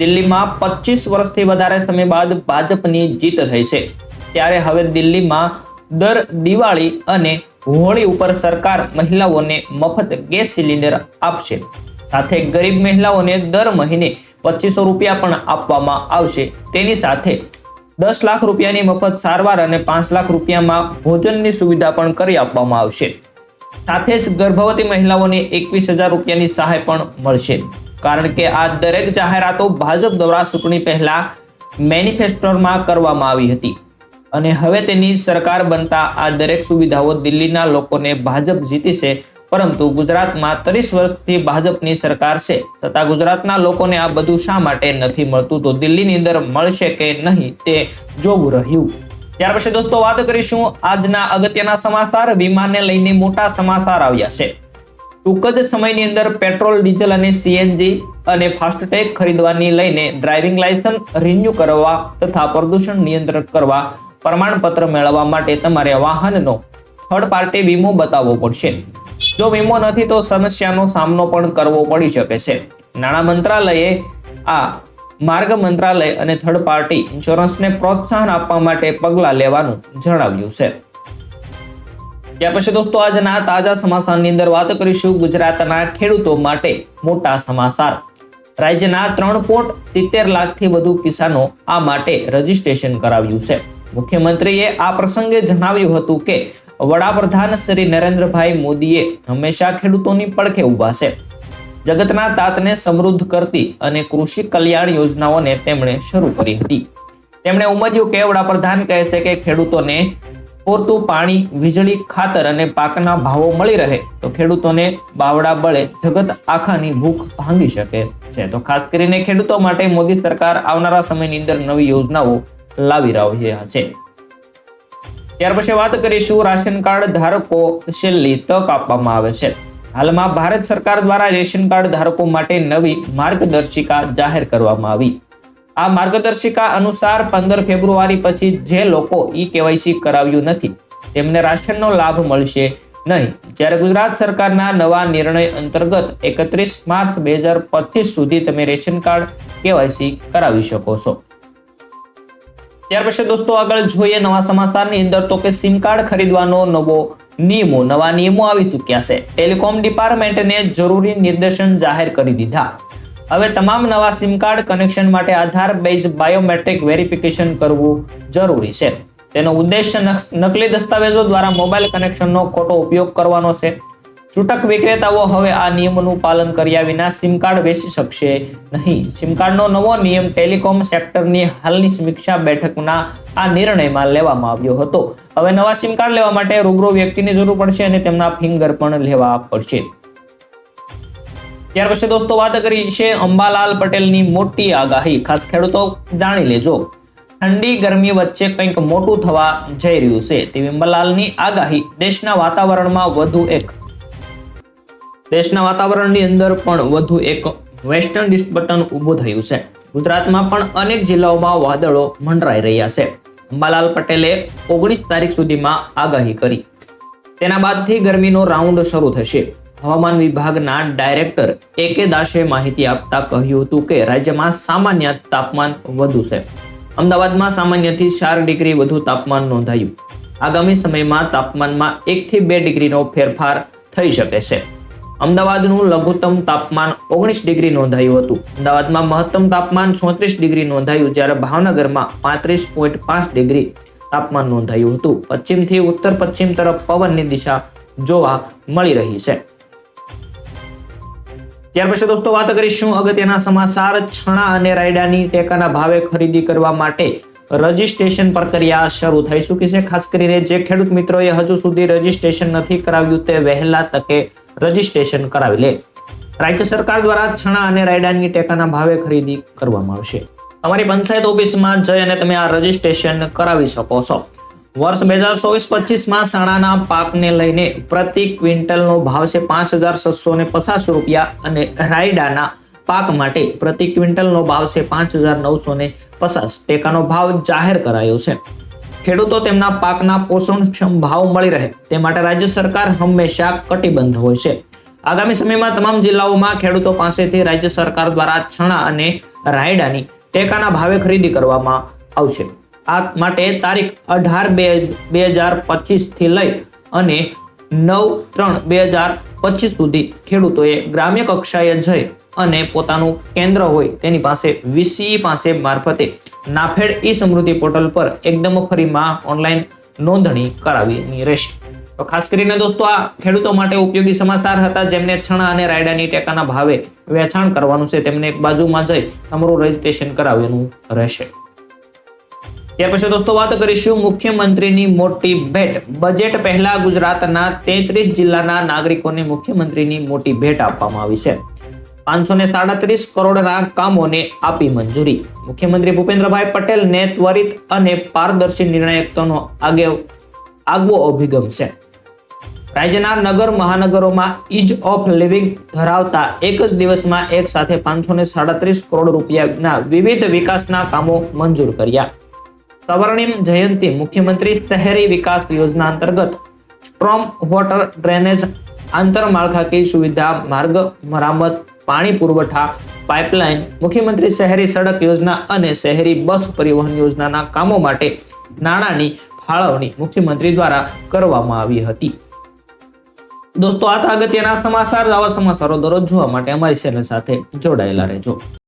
દિલ્હીમાં પચીસ વર્ષથી વધારે સમય બાદ ભાજપની જીત થઈ છે. ત્યારે હવે દિલ્હીમાં દર દિવાળી અને હોળી ઉપર સરકાર મહિલાઓને મફત ગેસ સિલિન્ડર આપશે. સાથે ગરીબ મહિલાઓને દર મહિને પચીસો રૂપિયા પણ આપવામાં આવશે. તેની સાથે દસ લાખ રૂપિયાની મફત સારવાર અને પાંચ લાખ રૂપિયામાં ભોજનની સુવિધા પણ કરી આપવામાં આવશે. સાથે જ ગર્ભવતી મહિલાઓને એકવીસ હજાર રૂપિયાની સહાય પણ મળશે. કારણ કે આ દરેક જાહેરાતો ભાજપ દ્વારા ચૂંટણી પહેલા મેનિફેસ્ટોમાં કરવામાં આવી હતી. અને હવે તેની સરકાર બનતા આ દરેક સુવિધાઓ દિલ્હીના લોકોને ભાજપ જીતી છે પરંતુ ગુજરાતમાં ત્રીસ વર્ષથી ભાજપની સરકાર છે. છતાં ગુજરાતના લોકોને આ બધું શા માટે નથી મળતું? તો દિલ્હીની અંદર મળશે કે નહીં તે જોવું રહ્યું. ત્યાર પછી દોસ્તો, વાત કરીશું આજના અગત્યના સમાચાર. વીમાને લઈને મોટા સમાચાર આવ્યા છે. ટૂંક જ સમયની અંદર પેટ્રોલ, ડીઝલ અને સીએનજી અને ફાસ્ટેગ ખરીદવાની લઈને ડ્રાઇવિંગ લાયસન્સ રિન્યુ કરવા તથા પ્રદૂષણ નિયંત્રણ કરવા પ્રમાણપત્ર મેળવવા માટે તમારે વાહનનો થર્ડ પાર્ટી વીમો બતાવવો પડશે. જો વીમો નથી તો સમસ્યાનો સામનો પણ કરવો પડી શકે છે. નાણાં મંત્રાલયે આ માર્ગ મંત્રાલય અને થર્ડ પાર્ટી ઇન્સ્યોરન્સને પ્રોત્સાહન આપવા માટે પગલાં લેવાનું જણાવ્યું છે. ત્યાર પછી દોસ્તો, આજના તાજા સમાચારની અંદર વાત કરીશું ગુજરાતના ખેડૂતો માટે મોટા સમાચાર. રાજ્યના ત્રણ પોઈન્ટ સિત્તેર લાખથી વધુ કિસાનો આ માટે રજીસ્ટ્રેશન કરાવ્યું છે. મુખ્યમંત્રીએ આ પ્રસંગે જણાવ્યું હતું કે, વડાપ્રધાન શ્રી નરેન્દ્રભાઈ મોદીએ હંમેશા ખેડૂતોની પડખે ઊભા છે. જગતના તાતને સમૃદ્ધ કરતી અને કૃષિ કલ્યાણ યોજનાઓને તેમણે શરૂ કરી હતી. તેમણે ઉમેર્યું કે, વડાપ્રધાન કહે છે કે ખેડૂતોને પૂરતું પાણી વીજળી, ખાતર અને પાકના ભાવો મળી રહે તો ખેડૂતોને બાવડા બળે જગત આખાની ભૂખ ભાંગી શકે છે. તો ખાસ કરીને ખેડૂતો માટે મોદી સરકાર આવનારા સમયની અંદર નવી યોજનાઓ લાવી રહ્યા છે. ત્યાર પછી વાત કરીશું રાશન કાર્ડ ધારકો છેલ્લી તક આપવામાં આવે છે. હાલમાં ભારત સરકાર દ્વારા રેશન કાર્ડ ધારકો માટે નવી માર્ગદર્શિકા જાહેર કરવામાં આવી. આ માર્ગદર્શિકા અનુસાર પંદર ફેબ્રુઆરી પછી જે લોકો ઈ કેવાયસી કરાવ્યું નથી, તેમને રાશનનો લાભ મળશે નહીં. જ્યારે ગુજરાત સરકારના નવા નિર્ણય અંતર્ગત એકત્રીસ માર્ચ બે હજાર પચીસ સુધી તમે રેશન કાર્ડ કેવાયસી કરાવી શકો છો. ત્યાર પછી દોસ્તો આગળ જોઈએ નવા સમાચારની અંદર તો કે સિમ કાર્ડ ખરીદવાનો નવો નિયમો, નવા નિયમો આવી ચૂક્યા છે. ટેલિકોમ ડિપાર્ટમેન્ટને જરૂરી નિર્દેશન જાહેર કરી દીધા. હવે તમામ નવા સિમ કાર્ડ કનેક્શન માટે આધાર બેઝ બાયોમેટ્રિક વેરિફિકેશન કરવું જરૂરી છે. તેનો ઉદ્દેશ્ય નકલી દસ્તાવેજો દ્વારા મોબાઈલ કનેક્શનનો ખોટો ઉપયોગ કરવાનો છે. છૂટક વિક્રેતાઓ હવે આ નિયમોનું પાલન કર્યા વિના સિમ કાર્ડ વેચી શકશે નહીં. સિમ કાર્ડનો નવો નિયમ ટેલિકોમ સેક્ટરની હાલની સમીક્ષા બેઠકના આ નિર્ણયમાં લેવામાં આવ્યો હતો. હવે નવા સિમ કાર્ડ લેવા માટે રૂબરૂ વ્યક્તિની જરૂર પડશે અને તેમના ફિંગર પણ લેવા પડશે. ત્યાર પછી દોસ્તો વાત કરી છે અંબાલાલ પટેલની મોટી આગાહી. ખાસ ખેડૂતો જાણી લેજો. ઠંડી, ગરમી વચ્ચે કંઈક મોટું થવા જઈ રહ્યું છે તેવી અંબાલાલની આગાહી દેશના વાતાવરણમાં વધુ એક. દેશના વાતાવરણની અંદર પણ વધુ એક વેસ્ટર્ન ડિસ્ટર્બન ઊભું થયું છે. ગુજરાતમાં પણ અનેક જિલ્લાઓમાં વાદળો મંડરાઈ રહ્યા છે. અંબાલાલ પટેલે ઓગણીસ તારીખ સુધીમાં આગાહી કરી. તેના બાદથી ગરમીનો રાઉન્ડ શરૂ થશે. હવામાન વિભાગના ડાયરેક્ટર એ કે દાસે માહિતી આપતા કહ્યું હતું કે રાજ્યમાં સામાન્ય તાપમાન વધુ છે. અમદાવાદમાં સામાન્યથી ચાર ડિગ્રી વધુ તાપમાન નોંધાયું. આગામી સમયમાં તાપમાનમાં એકથી બે ડિગ્રીનો ફેરફાર થઈ શકે છે. અમદાવાદનું લઘુત્તમ તાપમાન ઓગણીસ ડિગ્રી નોંધાયું હતું. અમદાવાદમાં મહત્તમ તાપમાન ચોત્રીસ ડિગ્રી નોંધાયું જ્યારે ભાવનગરમાં પાંત્રીસ પોઈન્ટ પાંચ ડિગ્રી તાપમાન નોંધાયું હતું. પશ્ચિમથી ઉત્તર પશ્ચિમ તરફ પવનની દિશા જોવા મળી રહી છે. ત્યાર પછી દોસ્તો વાત કરીશું અગત્યના સમાચાર. છણા અને રાયડાની ટેકાના ભાવે ખરીદી કરવા માટે રજીસ્ટ્રેશન પ્રક્રિયા શરૂ થઈ ચૂકી છે. ખાસ કરીને જે ખેડૂત મિત્રોએ હજુ સુધી રજીસ્ટ્રેશન નથી કરાવ્યું તે વહેલા તકે રજીસ્ટ્રેશન કરાવી લે. રાજ્ય સરકાર દ્વારા છણા અને રાયડાની ટેકાના ભાવે ખરીદી કરવામાં આવશે. અમારી પંચાયત ઓફિસમાં જઈ અને તમે આ રજીસ્ટ્રેશન કરાવી શકો છો. વર્ષ બે હજાર ચોવીસ પચીસમાં ચણાના પાકને લઈને પ્રતિ ક્વિન્ટલનો ભાવ છે પાંચ હજાર છસો ને પચાસ રૂપિયા અને રાયડાના પાક માટે પ્રતિ ક્વિન્ટલનો ભાવ છે પાંચ હજાર નવસો ને પચાસ ટેકાનો ભાવ જાહેર કરાયો છે. ખેડૂતો તેમના પાકના પોષણક્ષમ ભાવ મળી રહે તે માટે રાજ્ય સરકાર હંમેશા કટિબદ્ધ હોય છે. આગામી સમયમાં તમામ જિલ્લાઓમાં ખેડૂતો પાસેથી રાજ્ય સરકાર દ્વારા છણા અને રાયડાની ટેકાના ભાવે ખરીદી કરવામાં આવશે. આ માટે તારીખ અઢાર બે બે હજાર પચીસથી લઈ અને નવ ત્રણ બે હજાર પચીસ સુધી ખેડૂતોએ ગ્રામ્ય કક્ષાએ જઈ અને પોતાનું કેન્દ્ર હોય તેની પાસે વીસી પાસે મારફતે નાફેડ ઈ સમૃદ્ધિ પોર્ટલ પર એકદમ ફરીમાં ઓનલાઈન નોંધણી કરાવવાની રહેશે. તો ખાસ કરીને દોસ્તો, આ ખેડૂતો માટે ઉપયોગી સમાચાર હતા જેમને છણા અને રાયડાની ટેકાના ભાવે વેચાણ કરવાનું છે તેમને એક બાજુમાં જઈ તમારું રજીસ્ટ્રેશન કરાવવાનું રહેશે. ત્યાર પછી દોસ્તો વાત કરીશું મુખ્યમંત્રીની મોટી ભેટ. બજેટ પહેલા ગુજરાતના તેત્રીસ જિલ્લાના નાગરિકોને મુખ્યમંત્રીની મોટી ભેટ આપવામાં આવી છે. પાંચસો ને સાડત્રીસ કરોડના કામોને આપી મંજૂરી. મુખ્યમંત્રી ભૂપેન્દ્રભાઈ પટેલને ત્વરિત અને પારદર્શી નિર્ણાયકતાનો આગે આગવો અભિગમ છે. રાજ્યના નગર મહાનગરોમાં ઇઝ ઓફ લિવિંગ ધરાવતા એક જ દિવસમાં એક સાથે પાંચસો ને સાડત્રીસ કરોડ રૂપિયાના વિવિધ વિકાસના કામો મંજૂર કર્યા. સ્વર્ણિમ જયંતિ મુખ્યમંત્રી શહેરી વિકાસ યોજના અંતર્ગત સ્ટ્રોમ વોટર ડ્રેનેજ આંતરમાળખાકીય સુવિધા માર્ગ મરામત, પાણી પુરવઠા, પાઇપલાઇન, મુખ્યમંત્રી શહેરી સડક યોજના અને શહેરી બસ પરિવહન યોજનાના કામો માટે નાણાંની ફાળવણી મુખ્યમંત્રી દ્વારા કરવામાં આવી હતી. દોસ્તો, આ અગત્યના સમાચાર. આવા સમાચારો દરરોજ જોવા માટે અમારી ચેનલ સાથે જોડાયેલા રહેજો.